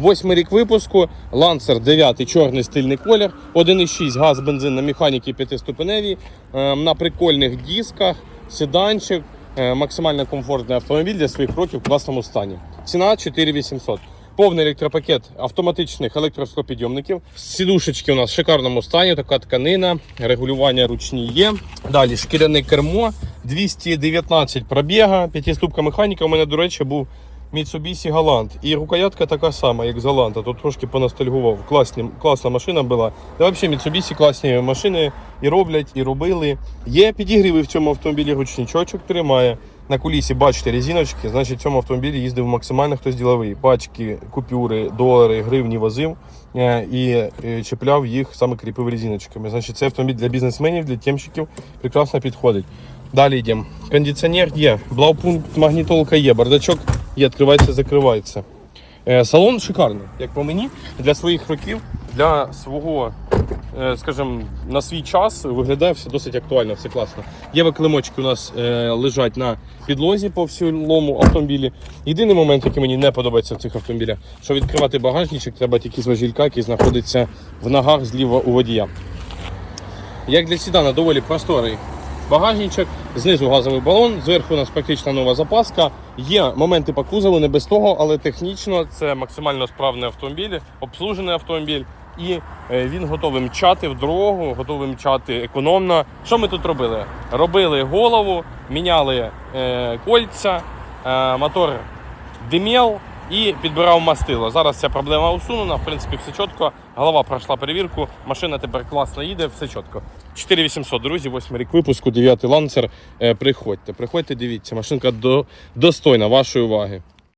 Восьмий рік випуску, лансер 9 чорний стильний колір, 1,6 газ, бензин на механіки 5-ступеневій, е, на прикольних дисках, седанчик, е, максимально комфортний автомобіль для своїх років в класному стані. Ціна 4800. Повний електропакет автоматичних електросклопідйомників. Сідушечки у нас в шикарному стані, така тканина, регулювання ручні є. Далі шкіряне кермо, 219 пробіга, п'ятиступка механіка. У мене, до речі, був Mitsubishi Galant. І рукоятка така сама, як Галанта. Тут трошки поностальгував. Класні, класна машина була. Та взагалі Mitsubishi класні машини і роблять, і робили. Є підігріви в цьому автомобілі, ручничочок тримає. На кулісі бачите резиночки, значить в цьому автомобілі їздив максимально хтось діловий. Пачки, купюри, долари, гривні возив е, і е, чіпляв їх, саме кріпив резиночками. Значить, це автомобіль для бізнесменів, для темщиків прекрасно підходить. Далі йдемо. Кондиціонер є, блаупункт, магнітолка є, бардачок є, відкривається, закривається. Е, Салон шикарний, як по мені, для своїх років, для свого, е, скажімо, на свій час виглядає все досить актуально, все класно. Є виклимочки у нас е, лежать на підлозі по всьому автомобілі. Єдиний момент, який мені не подобається в цих автомобілях, що відкривати багажничок треба тільки з важілька, який знаходиться в ногах зліва у водія. Як для сідана, доволі просторий багажничок, знизу газовий балон, зверху у нас практично нова запаска. Є моменти по кузову, не без того, але технічно це максимально справний автомобіль, обслужений автомобіль. І е, він готовий мчати в дорогу, готовий мчати економно. Що ми тут робили? Робили голову, міняли е, кольця, е, мотор димел і підбирав мастило. Зараз ця проблема усунена, в принципі, все чітко. Голова пройшла перевірку, машина тепер класно їде, все чітко. 4800, друзі, 8 рік випуску, 9 ланцер. Е, Приходьте, приходьте, дивіться, машинка до, достойна вашої уваги.